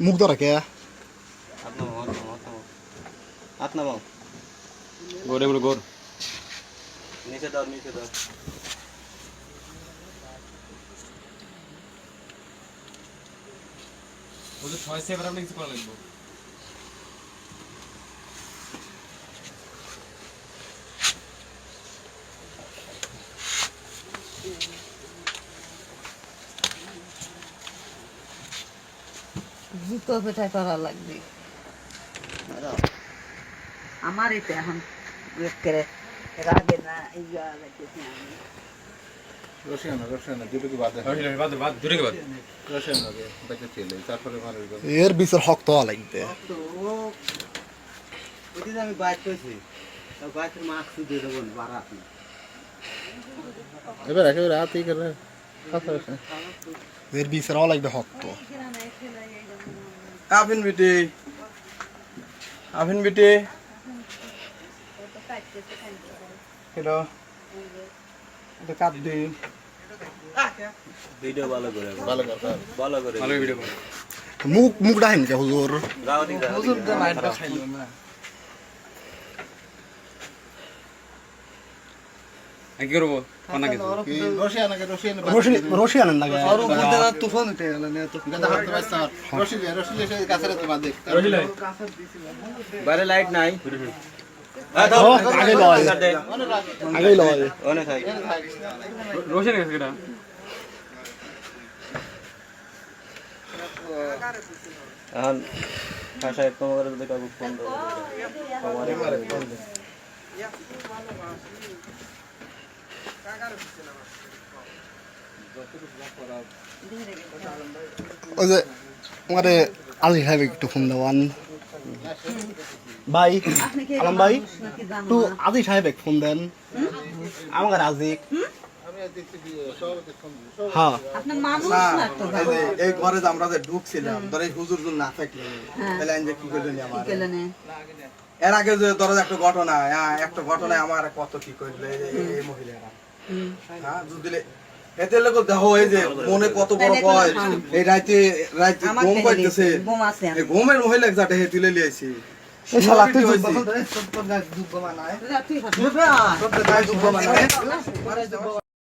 মুখ ধরা কে? হাত নামাও গোর নিচে দাও নিচে দাও ওদের ছয় সেভেন আপনি কিছু করা লাগবে। জুতো পেটায় করা লাগবে আমার এটা এখন করে রাগে না ইয়া লাগতেছে আমি রসিয়ানা রসিয়ানা দুটো কি বাদে বাদ বাদ দূরে বাদ রসিয়ানা রে বাইতে ছেলে তারপরে মানুষ গেল এর বিচার হক তো লাগবে ওইদিন আমি বাইক করেছি বাইকের মাস্ক দিয়ে দেবো বাড়া এবার একেবারে হাতই করে কথা আছে এর বিচার লাগবে হক তো আফিন বিটি আফিন বিটি হ্যালো এটা কাট দি ভিডিও ভালো করে ভালো করে ভালো করে ভালো ভিডিও করে মুখ মুখ ডাহিন কে হুজুর হুজুর দে লাইটটা খাইলো না কি করব কোনা কিছু কি রসিয়ানাকে রসিয়ানা রশি রশি আনেন না গে আর মধ্যে না তুফান উঠে গেল না তো গেদা হাত বাইছ আমার রসি দে রসি এসে কাছে তো বাদে বাইরে লাইট নাই। এখন ভাষায় তোমার যদি কাকু ফোন দাও ওই যে আমারে আলী সাহেব একটু ফোন দেওয়ান। ভাই আলম ভাই না? আজি সাহেব ফোন দেন। আমাকে রাজিক হ্যাঁ। তো? এই ঘরে আমরা যে ঢুকছিলাম ধর হুজুর যদি না থাকলে তাহলে আমি যে কি আমার? গেলেন এর আগে যে ধরো যে একটা ঘটনা হ্যাঁ, একটা ঘটনায় আমার কত কি করলে এই মহিলারা? হ্যাঁ যদি এতে লোক দেখো এই যে মনে কত বড় হ্যাঁ। এই রাইতে রাইতে ঘুম পাইতেছে। ঘুম আছে এই ঘুমের যাতে হে তুলে লিয়েছি শালা তুই হয়েছে। যুদ্ধ- তুই